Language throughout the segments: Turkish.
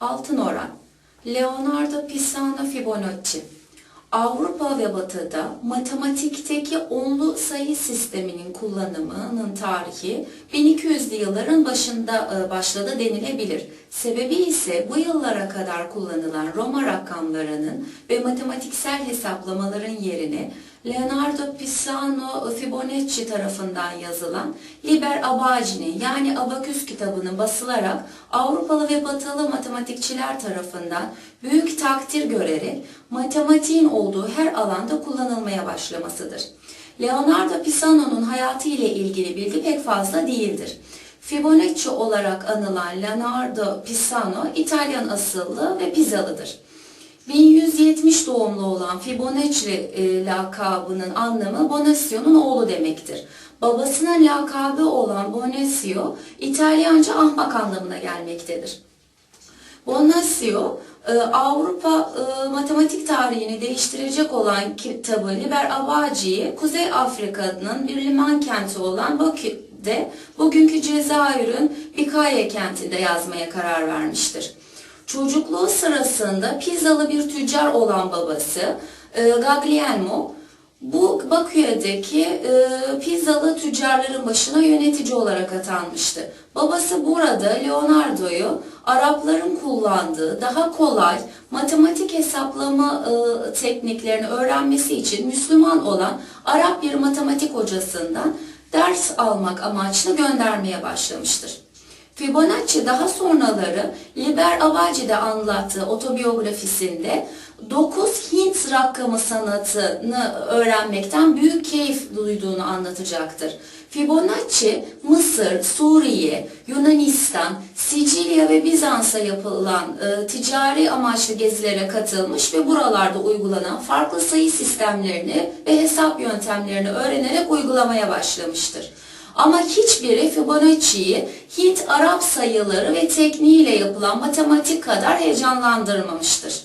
Altın oran. Leonardo Pisano Fibonacci. Avrupa ve Batı'da matematikteki onlu sayı sisteminin kullanımının tarihi 1200'lü yılların başında e, başladı denilebilir. Sebebi ise bu yıllara kadar kullanılan Roma rakamlarının ve matematiksel hesaplamaların yerine Leonardo Pisano Fibonacci tarafından yazılan Liber Abaci'nin yani Abaküs kitabının basılarak Avrupalı ve Batılı matematikçiler tarafından büyük takdir görerek matematiğin olduğu her alanda kullanılmaya başlamasıdır. Leonardo Pisano'nun hayatı ile ilgili bilgi pek fazla değildir. Fibonacci olarak anılan Leonardo Pisano İtalyan asıllı ve Pizalıdır. 1170 doğumlu olan Fibonacci e, lakabının anlamı Bonaccio'nun oğlu demektir. Babasının lakabı olan Bonacio, İtalyanca ahmak anlamına gelmektedir. Bonacio, e, Avrupa e, matematik tarihini değiştirecek olan kitabı Liber Abaci'yi Kuzey Afrika'nın bir liman kenti olan Bakü'de bugünkü Cezayir'in Bikaye kentinde yazmaya karar vermiştir. Çocukluğu sırasında Pizalı bir tüccar olan babası e, Gaglielmo bu Bakü'deki e, Pizalı tüccarların başına yönetici olarak atanmıştı. Babası burada Leonardo'yu Arapların kullandığı daha kolay matematik hesaplama e, tekniklerini öğrenmesi için Müslüman olan Arap bir matematik hocasından ders almak amaçlı göndermeye başlamıştır. Fibonacci daha sonraları Liber Abaci'de anlattığı otobiyografisinde 9 Hint rakamı sanatını öğrenmekten büyük keyif duyduğunu anlatacaktır. Fibonacci, Mısır, Suriye, Yunanistan, Sicilya ve Bizans'a yapılan e, ticari amaçlı gezilere katılmış ve buralarda uygulanan farklı sayı sistemlerini ve hesap yöntemlerini öğrenerek uygulamaya başlamıştır. Ama hiçbiri Fibonacci'yi Hint-Arap sayıları ve tekniğiyle yapılan matematik kadar heyecanlandırmamıştır.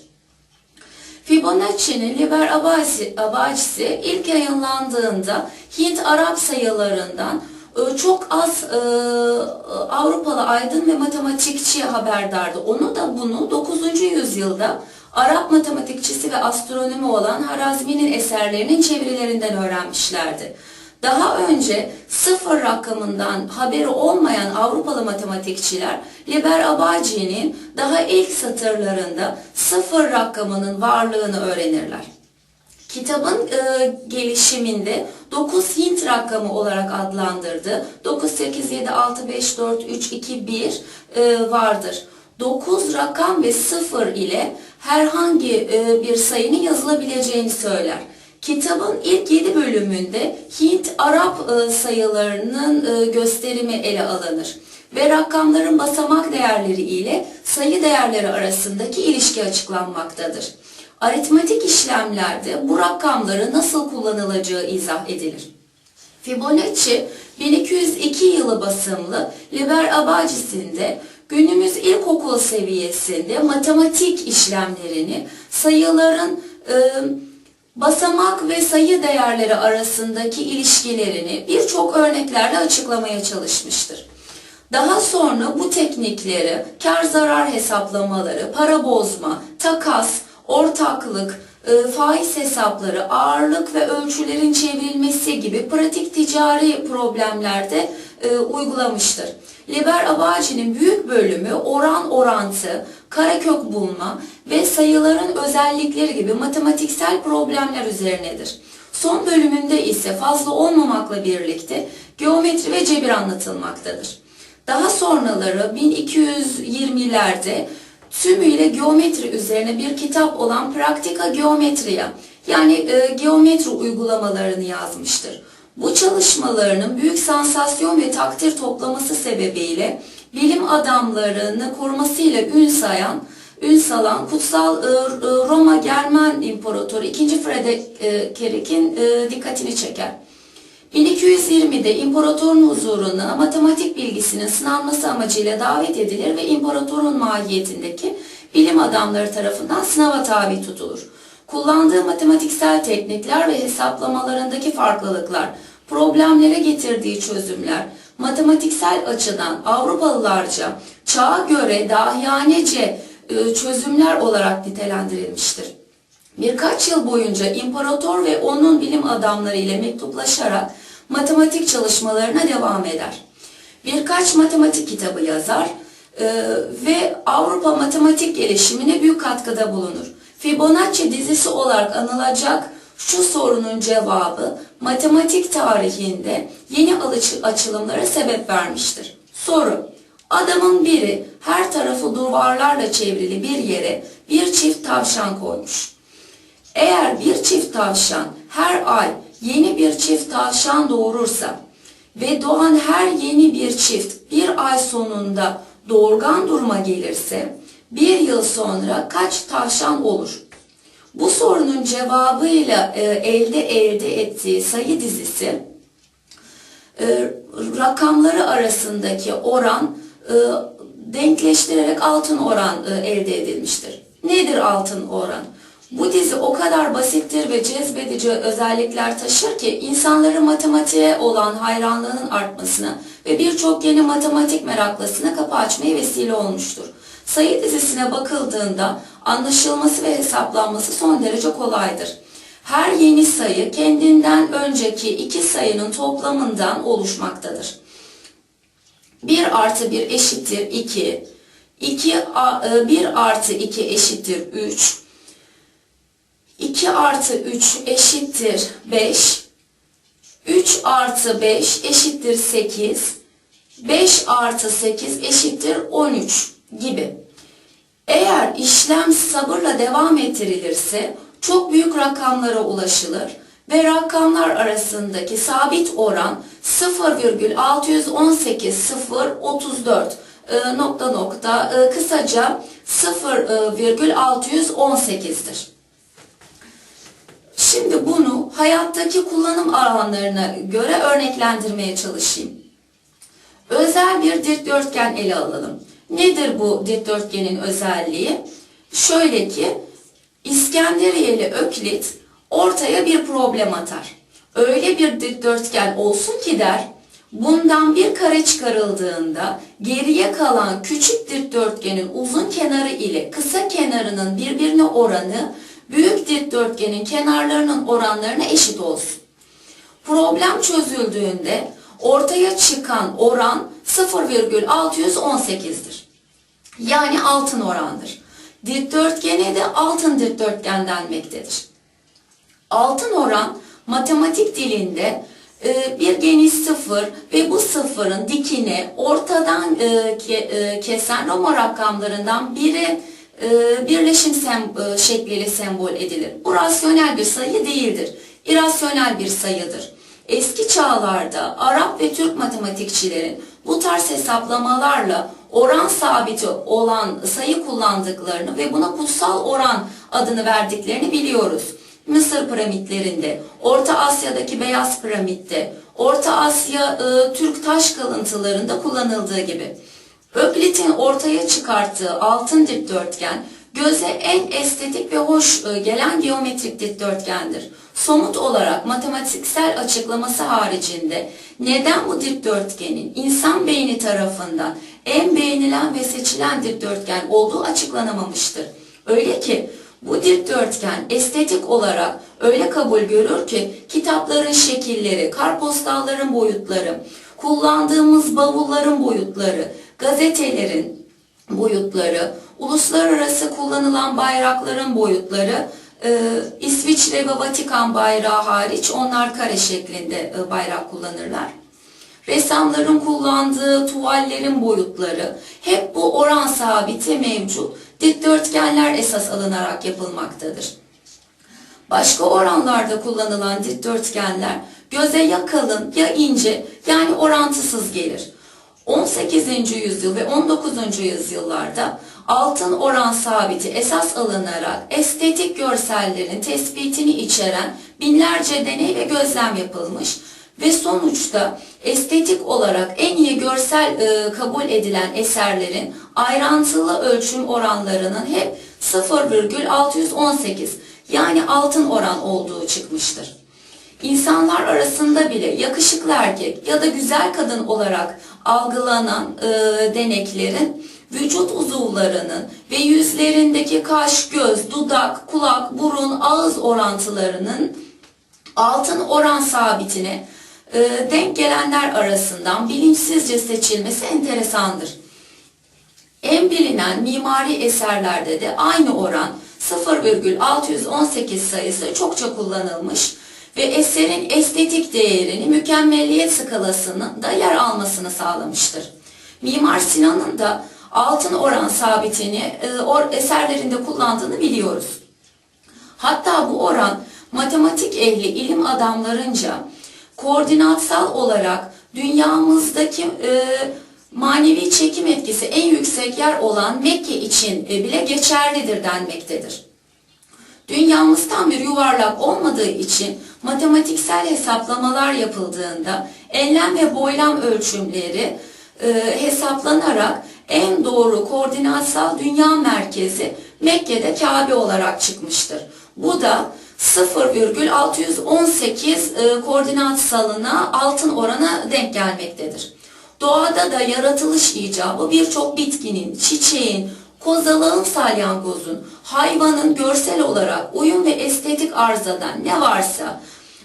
Fibonacci'nin Liber Abaci'si ilk yayınlandığında Hint-Arap sayılarından e, çok az e, Avrupalı aydın ve matematikçi haberdardı. Onu da bunu 9. yüzyılda Arap matematikçisi ve astronomi olan Harazmi'nin eserlerinin çevirilerinden öğrenmişlerdi. Daha önce sıfır rakamından haberi olmayan Avrupalı matematikçiler Liber Abaci'nin daha ilk satırlarında sıfır rakamının varlığını öğrenirler. Kitabın e, gelişiminde 9 Hint rakamı olarak adlandırdı. 9, 8, 7, 6, 5, 4, 3, 2, 1 e, vardır. 9 rakam ve 0 ile herhangi e, bir sayının yazılabileceğini söyler. Kitabın ilk 7 bölümünde Hint-Arap e, sayılarının e, gösterimi ele alınır ve rakamların basamak değerleri ile sayı değerleri arasındaki ilişki açıklanmaktadır. Aritmetik işlemlerde bu rakamları nasıl kullanılacağı izah edilir. Fibonacci 1202 yılı basımlı Liber Abacisinde günümüz ilkokul seviyesinde matematik işlemlerini sayıların e, basamak ve sayı değerleri arasındaki ilişkilerini birçok örneklerle açıklamaya çalışmıştır. Daha sonra bu teknikleri kar zarar hesaplamaları, para bozma, takas, ortaklık, e, faiz hesapları, ağırlık ve ölçülerin çevrilmesi gibi pratik ticari problemlerde e, uygulamıştır. Liber Abaci'nin büyük bölümü oran orantı, karekök bulma ve sayıların özellikleri gibi matematiksel problemler üzerinedir. Son bölümünde ise fazla olmamakla birlikte geometri ve cebir anlatılmaktadır. Daha sonraları 1220'lerde tümüyle geometri üzerine bir kitap olan Praktika Geometria yani e, geometri uygulamalarını yazmıştır. Bu çalışmalarının büyük sansasyon ve takdir toplaması sebebiyle bilim adamlarını korumasıyla ün sayan, ün salan Kutsal e, e, Roma Germen İmparatoru 2. Frederick'in e, dikkatini çeker. 1220'de imparatorun huzuruna matematik bilgisinin sınanması amacıyla davet edilir ve imparatorun mahiyetindeki bilim adamları tarafından sınava tabi tutulur. Kullandığı matematiksel teknikler ve hesaplamalarındaki farklılıklar, problemlere getirdiği çözümler, matematiksel açıdan Avrupalılarca çağa göre dahiyanece e, çözümler olarak nitelendirilmiştir. Birkaç yıl boyunca imparator ve onun bilim adamları ile mektuplaşarak matematik çalışmalarına devam eder. Birkaç matematik kitabı yazar e, ve Avrupa matematik gelişimine büyük katkıda bulunur. Fibonacci dizisi olarak anılacak şu sorunun cevabı matematik tarihinde yeni açılımlara sebep vermiştir. Soru Adamın biri her tarafı duvarlarla çevrili bir yere bir çift tavşan koymuş. Eğer bir çift tavşan her ay yeni bir çift tavşan doğurursa ve doğan her yeni bir çift bir ay sonunda doğurgan duruma gelirse bir yıl sonra kaç tavşan olur? Bu sorunun cevabıyla e, elde elde ettiği sayı dizisi e, rakamları arasındaki oran e, denkleştirerek altın oran e, elde edilmiştir. Nedir altın oran? Bu dizi o kadar basittir ve cezbedici özellikler taşır ki insanların matematiğe olan hayranlığının artmasına ve birçok yeni matematik meraklısına kapı açmaya vesile olmuştur. Sayı dizisine bakıldığında anlaşılması ve hesaplanması son derece kolaydır. Her yeni sayı kendinden önceki iki sayının toplamından oluşmaktadır. 1 artı 1 eşittir 2, 2 1 artı 2 eşittir 3, 2 artı 3 eşittir 5, 3 artı 5 eşittir 8, 5 artı 8 eşittir 13 gibi. Eğer işlem sabırla devam ettirilirse çok büyük rakamlara ulaşılır ve rakamlar arasındaki sabit oran 0,618,034 e, nokta nokta e, kısaca 0,618'dir. Şimdi bunu hayattaki kullanım alanlarına göre örneklendirmeye çalışayım. Özel bir dikdörtgen ele alalım. Nedir bu dikdörtgenin özelliği? Şöyle ki İskenderiyeli Öklit ortaya bir problem atar. Öyle bir dikdörtgen olsun ki der, bundan bir kare çıkarıldığında geriye kalan küçük dikdörtgenin uzun kenarı ile kısa kenarının birbirine oranı büyük dikdörtgenin kenarlarının oranlarına eşit olsun. Problem çözüldüğünde ortaya çıkan oran 0,618'dir. Yani altın orandır. Dikdörtgene de altın dikdörtgen denmektedir. Altın oran matematik dilinde e, bir geniş sıfır ve bu sıfırın dikine ortadan e, e, kesen Roma rakamlarından biri birleşim şekliyle sembol edilir. Bu rasyonel bir sayı değildir. İrasyonel bir sayıdır. Eski çağlarda Arap ve Türk matematikçilerin bu tarz hesaplamalarla oran sabiti olan sayı kullandıklarını ve buna kutsal oran adını verdiklerini biliyoruz. Mısır piramitlerinde, Orta Asya'daki beyaz piramitte, Orta Asya e, Türk taş kalıntılarında kullanıldığı gibi. Öklit'in ortaya çıkarttığı altın dikdörtgen göze en estetik ve hoş e, gelen geometrik dikdörtgendir. Somut olarak matematiksel açıklaması haricinde neden bu dikdörtgenin insan beyni tarafından en beğenilen ve seçilen dikdörtgen olduğu açıklanamamıştır. Öyle ki bu dikdörtgen estetik olarak öyle kabul görür ki kitapların şekilleri, karpostalların boyutları, kullandığımız bavulların boyutları, gazetelerin boyutları, uluslararası kullanılan bayrakların boyutları, e, İsviçre ve Vatikan bayrağı hariç onlar kare şeklinde e, bayrak kullanırlar. Ressamların kullandığı tuvallerin boyutları hep bu oran sabiti mevcut dikdörtgenler esas alınarak yapılmaktadır. Başka oranlarda kullanılan dikdörtgenler göze ya kalın ya ince yani orantısız gelir. 18. yüzyıl ve 19. yüzyıllarda altın oran sabiti esas alınarak estetik görsellerin tespitini içeren binlerce deney ve gözlem yapılmış ve sonuçta estetik olarak en iyi görsel e, kabul edilen eserlerin ayrıntılı ölçüm oranlarının hep 0,618 yani altın oran olduğu çıkmıştır. İnsanlar arasında bile yakışıklı erkek ya da güzel kadın olarak algılanan e, deneklerin vücut uzuvlarının ve yüzlerindeki kaş, göz, dudak, kulak, burun, ağız orantılarının altın oran sabitine e, denk gelenler arasından bilinçsizce seçilmesi enteresandır. En bilinen mimari eserlerde de aynı oran 0,618 sayısı çokça kullanılmış ve eserin estetik değerini mükemmelliyet skalasında yer almasını sağlamıştır. Mimar Sinan'ın da altın oran sabitini e, eserlerinde kullandığını biliyoruz. Hatta bu oran matematik ehli ilim adamlarınca koordinatsal olarak dünyamızdaki e, manevi çekim etkisi en yüksek yer olan Mekke için e, bile geçerlidir denmektedir. Dünyamız tam bir yuvarlak olmadığı için matematiksel hesaplamalar yapıldığında enlem ve boylam ölçümleri e, hesaplanarak en doğru koordinatsal dünya merkezi Mekke'de Kabe olarak çıkmıştır. Bu da 0,618 e, koordinatsalına altın orana denk gelmektedir. Doğada da yaratılış icabı birçok bitkinin, çiçeğin, kozalağın salyangozun, hayvanın görsel olarak uyum ve estetik arızadan ne varsa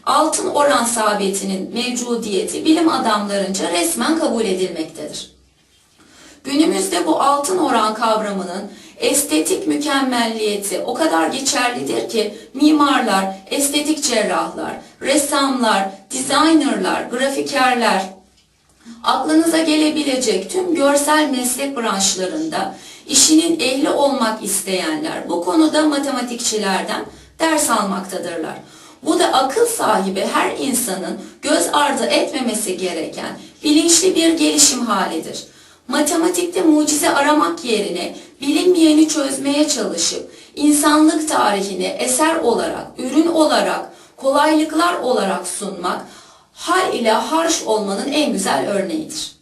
altın oran sabitinin mevcudiyeti bilim adamlarınca resmen kabul edilmektedir. Günümüzde bu altın oran kavramının estetik mükemmelliyeti o kadar geçerlidir ki mimarlar, estetik cerrahlar, ressamlar, designerlar, grafikerler, aklınıza gelebilecek tüm görsel meslek branşlarında işinin ehli olmak isteyenler bu konuda matematikçilerden ders almaktadırlar. Bu da akıl sahibi her insanın göz ardı etmemesi gereken bilinçli bir gelişim halidir. Matematikte mucize aramak yerine bilinmeyeni çözmeye çalışıp insanlık tarihini eser olarak, ürün olarak, kolaylıklar olarak sunmak hal ile harş olmanın en güzel örneğidir.